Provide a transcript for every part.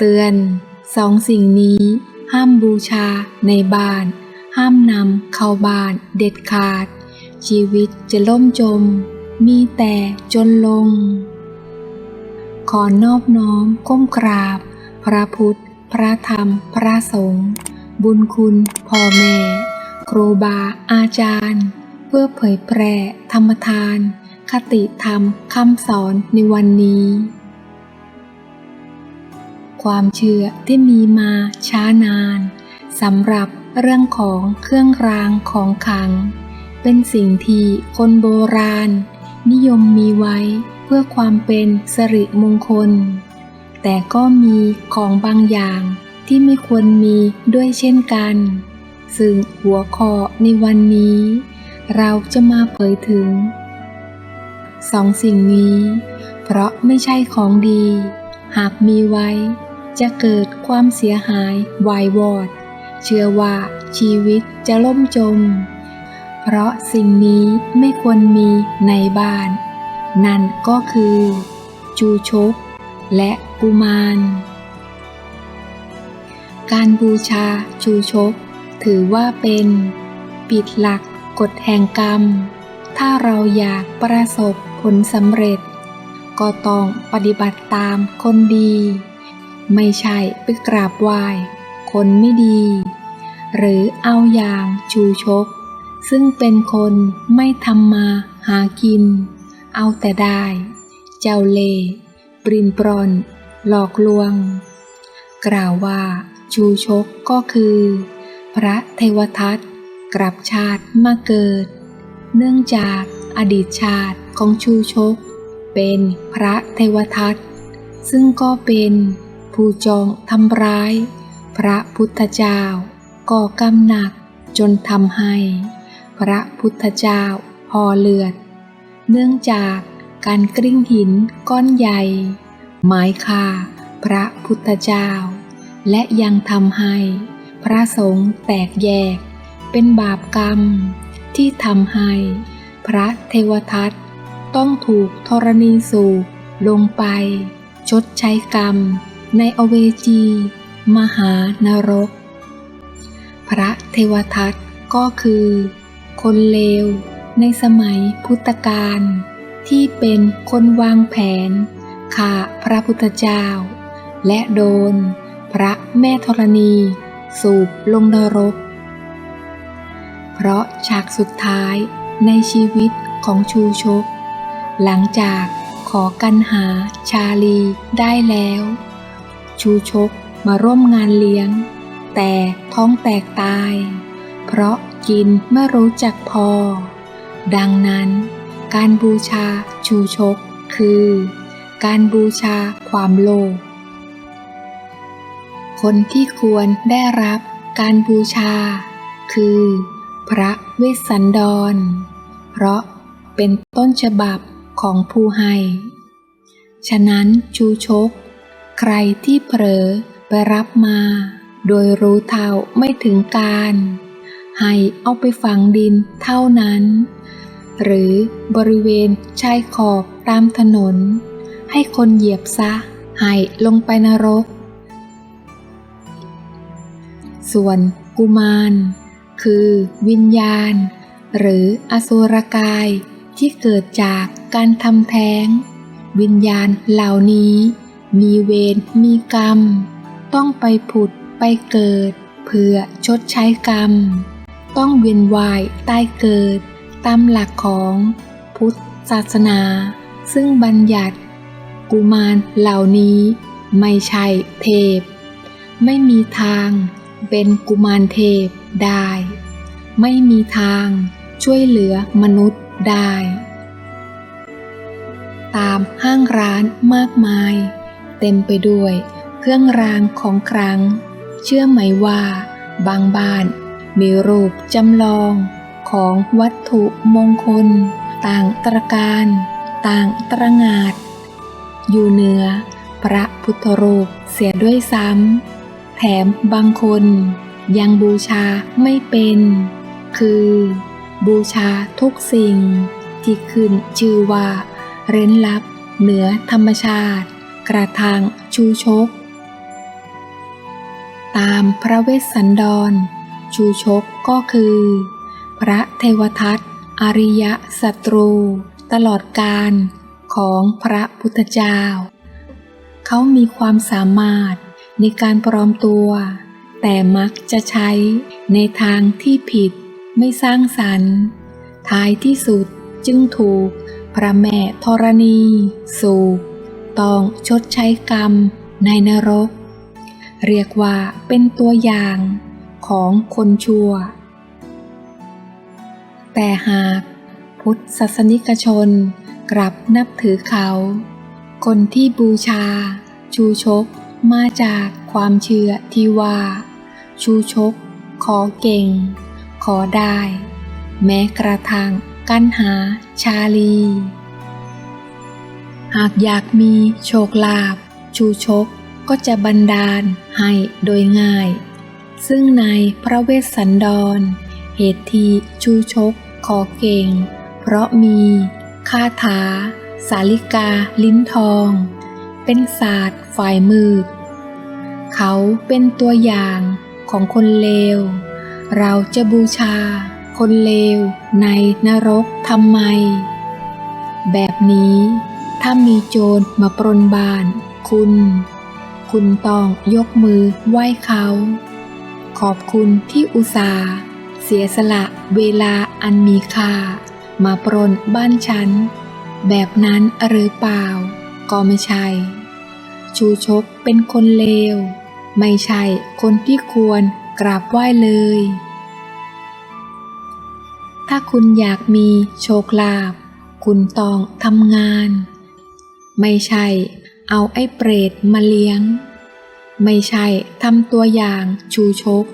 เตือนสองสิ่งนี้ ห้ามบูชาในบ้าน ห้ามนำเข้าบ้านเด็ดขาด ชีวิตจะล่มจม มีแต่จนลง ขอนอบน้อมก้มกราบ พระพุทธ พระธรรม พระสงฆ์บุญคุณพ่อแม่ ครูบาอาจารย์ เพื่อเผยแพร่ธรรมทาน คติธรรมคำสอนในวันนี้ ความเชื่อที่มีมาช้านานสำหรับเรื่องของเครื่องรางของขลัง เป็นสิ่งที่คนโบราณ นิยมมีไว้เพื่อความเป็นสิริมงคล แต่ก็มีของบางอย่างที่ไม่ควรมีด้วยเช่นกัน ซึ่งหัวข้อในวันนี้ เราจะมาเผยถึงสองสิ่งนี้ เพราะไม่ใช่ของดี หากมีไว้ จะเกิดความเสียหายวายวอด เชื่อว่าชีวิตจะล่มจม เพราะสิ่งนี้ไม่ควรมีในบ้าน นั่นก็คือ จูชก และกุมาร การบูชาชูชก ถือว่าเป็น ปิดหลักกฎแห่งกรรม ถ้าเราอยากประสบผลสำเร็จ ก็ต้องปฏิบัติตามคนดี ไม่ใช่ไปกราบไหว้ คนไม่ดี หรือเอาอย่างชูชก ซึ่งเป็นคนไม่ทำมาหากิน เอาแต่ได้ เจ้าเล่ปรินปรอน หลอกลวง กล่าวว่าชูชกก็คือ พระเทวทัตกลับชาติมาเกิด เนื่องจากอดีตชาติของชูชก เป็นพระเทวทัตซึ่งก็เป็น ผู้จองทำร้าย พระพุทธเจ้าก่อกรรมหนักจนทำให้ พระพุทธเจ้าพอเลือด เนื่องจากการกลิ้งหินก้อนใหญ่ หมายค่าพระพุทธเจ้า และยังทำให้ พระสงฆ์แตกแยก เป็นบาปกรรม ที่ทำให้ พระเทวทัตต้องถูกธรณีสูบลงไป ชดใช้กรรม ในอเวจี มหานรก พระเทวทัตก็คือ คนเลวในสมัยพุทธกาลที่เป็นคนวางแผนฆ่าพระพุทธเจ้า และโดน พระแม่ธรณี สูบลงนรก เพราะฉากสุดท้ายในชีวิตของชูชก หลังจากขอกันหาชาลีได้แล้ว ชูชกมาร่วมงานเลี้ยง แต่ท้องแตกตาย เพราะกินไม่รู้จักพอ ดังนั้น การบูชาชูชกคือ การบูชาความโลภคนที่ควรได้รับการบูชา คือ พระเวสสันดร เพราะเป็นต้นฉบับของผู้ให้ ฉะนั้นชูชก ใครที่เผลอไปรับมา โดยรู้เท่าไม่ถึงการ ให้เอาไปฝังดินเท่านั้น หรือบริเวณชายขอบตามถนน ให้คนเหยียบซะ ให้ลงไปนรก ส่วนกุมาร คือวิญญาณ หรืออสุรกายที่เกิดจากการทำแท้ง วิญญาณเหล่านี้ มีเวรมีกรรม ต้องไปผุดไปเกิด เพื่อชดใช้กรรม ต้องเวียนว่ายตายเกิด ตามหลักของพุทธศาสนา ซึ่งบัญญัติ กุมารเหล่านี้ไม่ใช่เทพ ไม่มีทางเป็นกุมารเทพได้ ไม่มีทางช่วยเหลือมนุษย์ได้ ตามห้างร้านมากมาย เต็มไปด้วย เครื่องรางของครังเชื่อไหมว่า บางบ้าน มีรูปจำลองของวัตถุมงคล ต่างตระการ ต่างตระงาด อยู่เหนือ พระพุทธรูปเสียด้วยซ้ำ แถมบางคน ยังบูชาไม่เป็น คือ บูชาทุกสิ่ง ที่ขึ้นชื่อว่า เร้นลับเหนือธรรมชาติ กระทางชูชก ตามพระเวสสันดร ชูชกก็คือ พระเทวทัตอริยศัตรู ตลอดการของพระพุทธเจ้า เขามีความสามารถในการปลอมตัว แต่มักจะใช้ในทางที่ผิดไม่สร้างสรรค์ ท้ายที่สุดจึงถูกพระแม่ธรณีสูบ ต้องชดใช้กรรมในนรก เรียกว่าเป็นตัวอย่างของคนชั่ว แต่หากพุทธศาสนิกชนกลับนับถือเขา คนที่บูชา ชูชกมาจากความเชื่อที่ว่า ชูชก ขอเก่ง ขอได้ แม้กระทั่งกันหาชาลี หากอยากมีโชคลาภชูชกก็จะบันดาลให้โดยง่าย ซึ่งในพระเวสสันดร เหตุทีชูชกขอเก่ง เพราะมีคาถา สาลิกาลิ้นทอง เป็นศาสตร์ฝ่ายมืด เขาเป็นตัวอย่างของคนเลว เราจะบูชาคนเลวในนรกทำไม แบบนี้ ถ้ามีโจรมาปรนบ้าน คุณ คุณต้องยกมือไหว้เขา ขอบคุณที่อุตส่าห์เสียสละเวลาอันมีค่า มาปรนบ้านฉัน แบบนั้นหรือเปล่า ก็ไม่ใช่ ชูชกเป็นคนเลว ไม่ใช่คนที่ควรกราบไหว้เลย ถ้าคุณอยากมีโชคลาภคุณต้องทำงาน ไม่ใช่ เอาไอ้เปรตมาเลี้ยง ไม่ใช่ทำตัวอย่างชูชก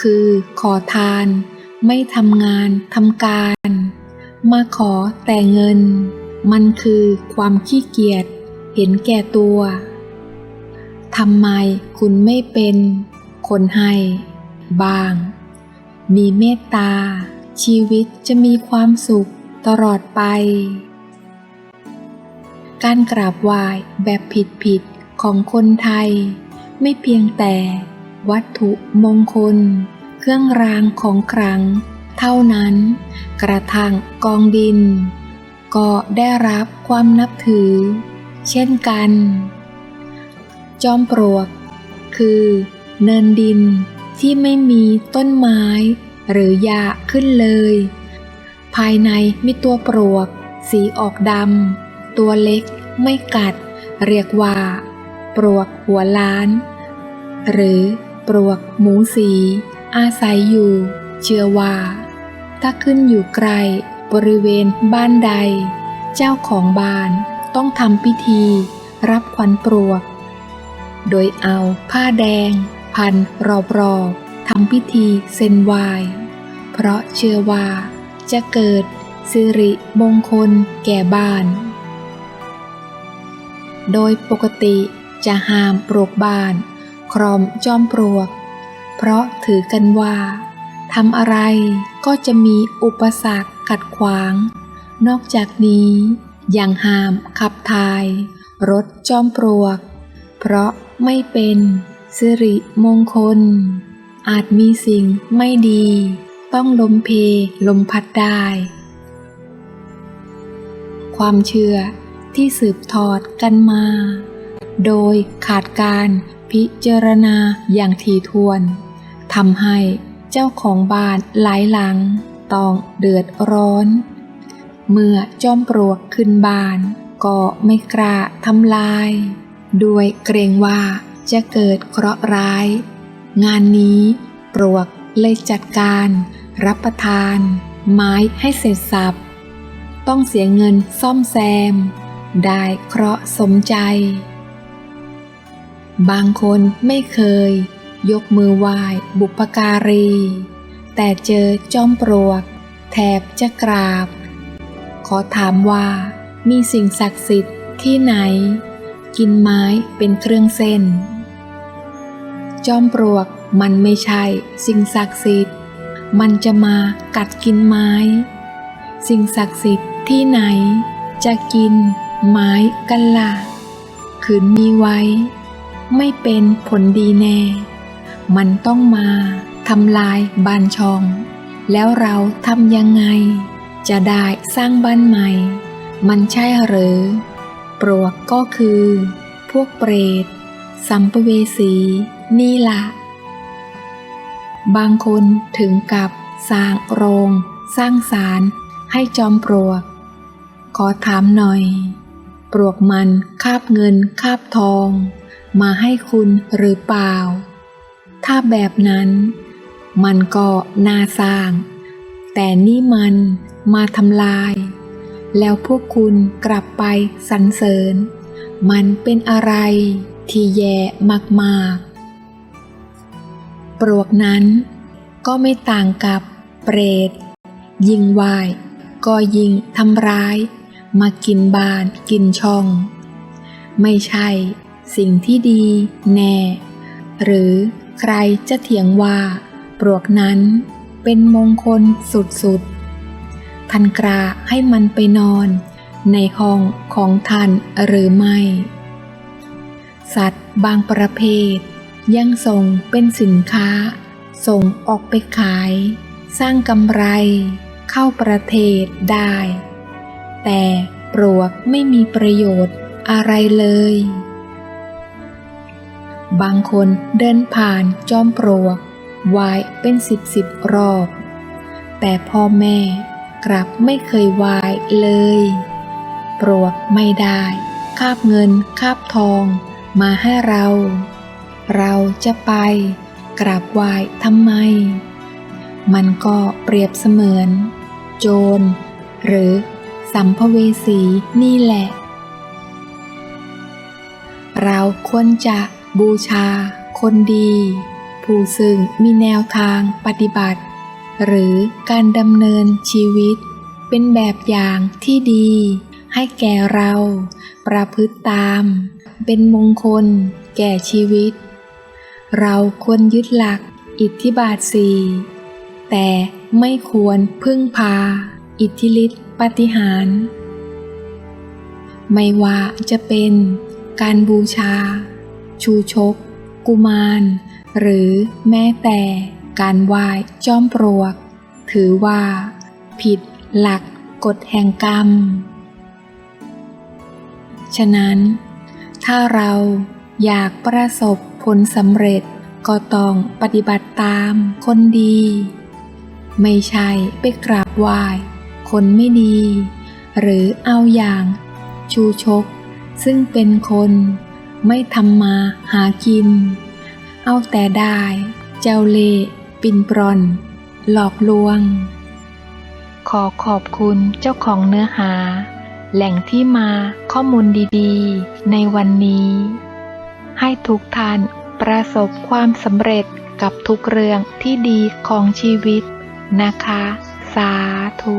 คือขอทาน ไม่ทำงานทำการ มาขอแต่เงิน มันคือความขี้เกียจ เห็นแก่ตัวทำไมคุณไม่เป็นคนให้บาง มีเมตตา ชีวิตจะมีความสุขตลอดไป การกราบไหว้แบบผิดๆของคนไทย ไม่เพียงแต่วัตถุมงคล เครื่องรางของขลังเท่านั้น กระทั่งกองดิน ก็ได้รับความนับถือ เช่นกัน จอมปลวก คือเนินดินที่ไม่มีต้นไม้ หรือหญ้าขึ้นเลย ภายในมีตัวปลวก สีออกดำ ตัวเล็กไม่กัด เรียกว่า ปลวกหัวล้าน หรือปลวกหมูสี อาศัยอยู่ เชื่อว่า ถ้าขึ้นอยู่ไกลบริเวณบ้านใด เจ้าของบ้านต้องทำพิธี รับขวัญปลวก โดยเอาผ้าแดง พันรอบๆทำพิธีเส้นไหวเพราะเชื่อว่าจะเกิดสิริมงคลแก่บ้าน โดยปกติจะห้ามปลวกบ้าน ครอมจอมปลวก เพราะถือกันว่าทำอะไรก็จะมีอุปสรรคขัดขวาง นอกจากนี้ยังห้ามขับถ่าย รถจอมปลวก เพราะไม่เป็นสิริมงคล อาจมีสิ่งไม่ดี ต้องลมเพลลมพัดได้ ความเชื่อ ที่สืบทอดกันมา โดยขาดการพิจารณาอย่างถี่ถ้วนทำให้เจ้าของบ้านหลายหลังต้องเดือดร้อน เมื่อจอมปลวกขึ้นบ้านก็ไม่กล้าทำลาย ด้วยเกรงว่าจะเกิดเคราะห์ร้าย งานนี้ปลวกเลยจัดการรับประทาน ไม้ให้เสร็จสับ ต้องเสียเงินซ่อมแซม ได้เคราะห์สมใจ บางคนไม่เคย ยกมือไหว้บุปการี แต่เจอจอมปลวกแทบจะกราบ ขอถามว่ามีสิ่งศักดิ์สิทธิ์ที่ไหน กินไม้เป็นเครื่องเส้น จอมปลวกมันไม่ใช่สิ่งศักดิ์สิทธิ์ มันจะมากัดกินไม้ สิ่งศักดิ์สิทธิ์ที่ไหนจะกิน ไม้กันละขืนมีไว้ ไม่เป็นผลดีแน่ มันต้องมาทำลายบ้านช่อง แล้วเราทำยังไง จะได้สร้างบ้านใหม่ มันใช่หรือ ปลวกก็คือ พวกเปรต สัมภเวสีนี่ละ บางคนถึงกับสร้างโรง สร้างศาลให้จอมปลวก ขอถามหน่อย ปลวกมันคาบเงินคาบทอง มาให้คุณหรือเปล่า ถ้าแบบนั้น มันก็น่าสร้าง แต่นี่มันมาทำลาย แล้วพวกคุณกลับไปสรรเสริญ มันเป็นอะไรที่แย่มากๆ ปลวกนั้นก็ไม่ต่างกับเปรต ยิงวาย ก็ยิงทำร้าย มากินบ้านกินช่อง ไม่ใช่ สิ่งที่ดี แน่ หรือใครจะเถียงว่า ปลวกนั้นเป็นมงคลสุดๆ ท่านกราให้มันไปนอน ในห้องของท่านหรือไม่ สัตว์บางประเภท ยังส่งเป็นสินค้า ส่งออกไปขาย สร้างกำไร เข้าประเทศได้ แต่ปลวกไม่มีประโยชน์อะไรเลย บางคนเดินผ่านจอมปลวกวายเป็นสิบสิบรอบ แต่พ่อแม่กลับไม่เคยวายเลย ปลวกไม่ได้คาบเงินคาบทองมาให้เรา เราจะไปกราบไหว้ทำไม มันก็เปรียบเสมือน โจร หรือ สัมภเวสีนี่แหละ เราควรจะบูชา คนดี ผู้ซึ่งมีแนวทางปฏิบัติ หรือการดำเนินชีวิต เป็นแบบอย่างที่ดี ให้แก่เราประพฤติตาม เป็นมงคล แก่ชีวิต เราควรยึดหลักอิทธิบาทสี่แต่ไม่ควรพึ่งพา อิทธิฤทธิ ปฏิหาร ไม่ว่าจะเป็นการบูชา ชูชก กุมาร หรือแม้แต่การไหว้จอมปลวก ถือว่า ผิดหลักกฎแห่งกรรม ฉะนั้น ถ้าเราอยากประสบผลสำเร็จก็ต้องปฏิบัติตามคนดี ไม่ใช่ไปกราบไหว้ คนไม่ดี หรือเอาอย่าง ชูชก ซึ่งเป็นคนไม่ทำมาหากิน เอาแต่ได้ เจ้าเล่ปินปรอน หลอกลวง ขอขอบคุณเจ้าของเนื้อหา แหล่งที่มาข้อมูลดีๆ ในวันนี้ ให้ทุกท่านประสบความสำเร็จกับทุกเรื่องที่ดีของชีวิตนะคะ สาธุ